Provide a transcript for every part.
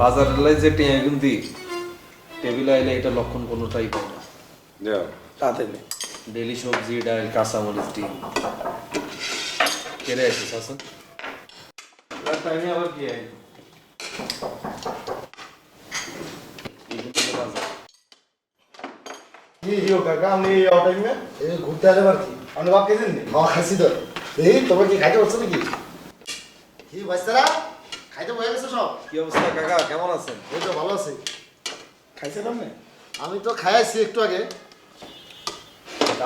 বাজারের যে টিয়া কিন্তু টেবিলে আইলে এটা লক্ষণ কোনোটাই পাই না। তাড়াতাড়ি ডেলি সবজি ডাল কাঁচামরিচ ডিম। কেড়ে আসিস হাসান? টাইমে আবার কি আই কি হিও কাকা আপনি এই টাইমে? এই ঘুরতে আসলে আর কি? আপনি বাপ খেয়েছেন নি? খাইছি তো। এই তোমার কি খাইতে পারছ নাকি? কি বাচ্চারা খাইতে বয়ে গেছো সব। কি অবস্থা কাকা? কেমন আছেন? এই তো ভালো আছি। খাইছেন আপনি? আমি তো খাইছি একটু আগে।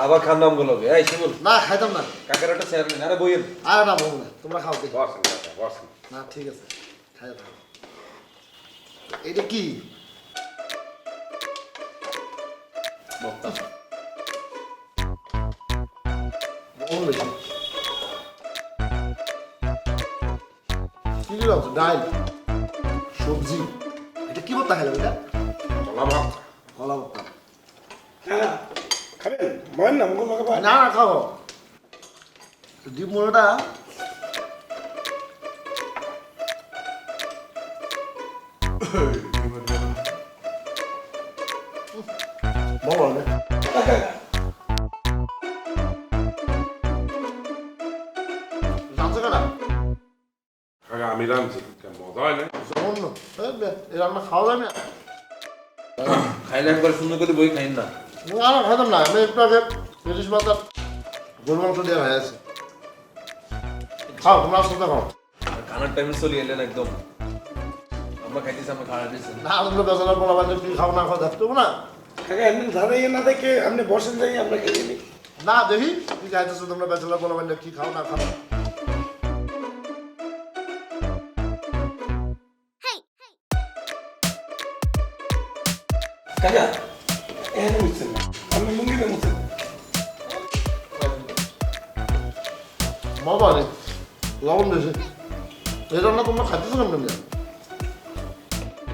আবার খান নাম গুলোকে এই শিমুল। না খাইতাম না। কাকার একটা চেয়ার নেন। আরে বইয়েন আর না বলব না। তোমরা খাও দেখি বসেন কাকা বসেন। না ঠিক আছে। খাই থাকো। এটা কি? বক্তা। বহু কি দিলাম ডাল সবজি। এটা কি বলতে খাইলাম এটা কলা ভাত কলা ভর্তা। হ্যাঁ খাবেন ময়েন না মুখ লাগাবা না না খাও ডিম মোড়াটা বলো আমি রাঁধছি মজা হয় না জঘন্য এই রান্না খাওয়া যায় না খাইলে একবার সুন্দর করে বই খাইন না না খাইতাম না আমি একটু আগে ইলিশ আর গরু মাংস দিয়ে হয়ে আছে খাও তোমরা সাথে খাও আর খানার টাইমে চলে এলেন একদম আমরা খাইতেছি আমরা খাওয়া দিচ্ছি না তোমরা বেচারা বলা বাজে কি খাও না খাও দেখতে হবে না কাকা এমনি দাঁড়াইয়ে না দেখে আপনি বসেন যাই আমরা খেয়ে না দেখি কি চাইতেছো তোমরা বেচারা বলা বাজে কি খাও না খাও কাকা এখানে বুঝছেন না আপনি লুঙ্গিতে মুছেন মজা নেই লবণ বেশি এই রান্না তোমরা খাইতেছো কেমন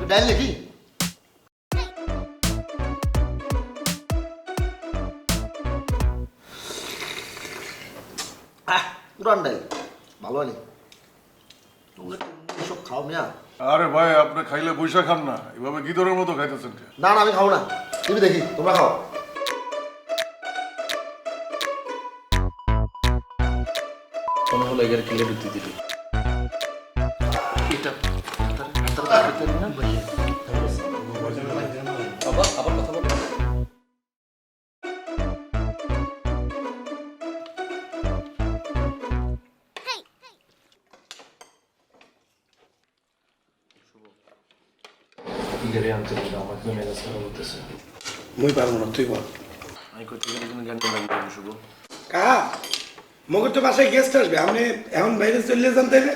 ডাইল নাকি? আহ, পুরান ডাইল, ভালো সব খাও মিয়া। আরে ভাই আপনি খাইলে বৈশা খান না। এভাবে গিদরের মতো খাইতেছেন না না আমি খাও না। তুমি দেখি তোমরা খাও। কোনো হলো এগের কিলো ঢুকতে দিলি। আবার ইগেরে আনতে হবে আমার তো মেজাজ খারাপ হতেছে মুই পারব না তুই বল আমি কই থেকে এখানে গান লাগবে শুভ কাকা মগর তো বাসায় গেস্ট আসবে আপনি এখন বাইরে চলে যান তাইলে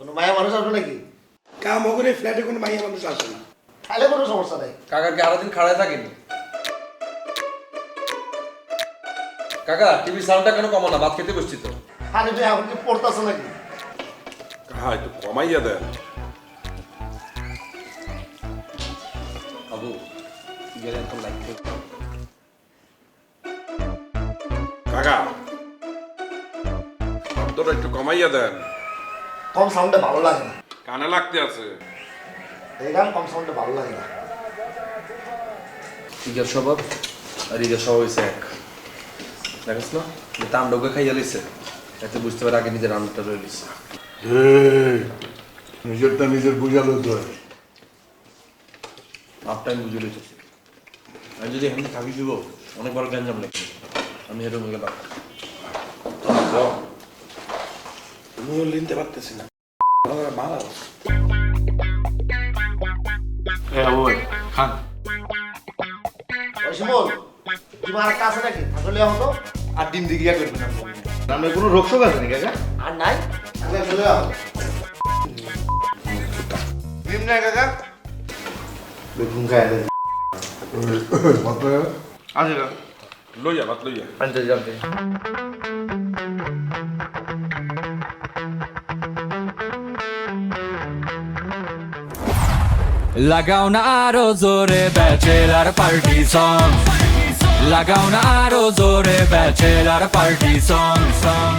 কোনো মায়া মানুষ আসবে নাকি কা মগরের ফ্ল্যাটে কোনো মাইয়া মানুষ আসে না কোনো সমস্যা নেই কাকার কি আরও দিন খাড়ায় থাকেনি কাকা টিভি সাউন্ডটা কেন কমো না ভাত খেতে বসছি তো খালি তুই এখন কি পড়তেছো নাকি কাহা একটু কমাইয়া দেন আবু গেলে এখন লাইক কাকা শব্দটা একটু কমাইয়া দেন। কম সাউন্ডে ভালো লাগে না। কানে লাগতে আছে। এই গান কম সাউন্ডে ভালো লাগে না। ইগের স্বভাব আর ইগের স্বভাব হয়েছে এক। দেখিস না যে তাণ্ডবকে খাইয়া লিছে এতে বুঝতে পারে আগে নিজের রান্নাটা রয়ে লিছে নিজেরটা নিজের বুঝালো তো হাফ টাইম বুঝে লিতেছি আমি যদি এখানে থাকি দিব অনেক বড় গ্যাঞ্জাম লাগবে আমি হেঁটে গেলাম মুই লিনতে পারতেছি না ভালো ওই শিমুল তোমার একটা আছে নাকি হতো আর ডিম দিয়ে গিয়া কোনো রোগ শোক আছে নাকি কাকা আর নাই চলে ডিম নাই কাকা বেগুন দেন মাত্রা আছে লইয়া ভাত লইয়া আনতে যাবে লাগাও না আরও জোরে ব্যাচেলার পার্টি সং লাগাও না আরও জোরে ব্যাচেলার পার্টি সং সং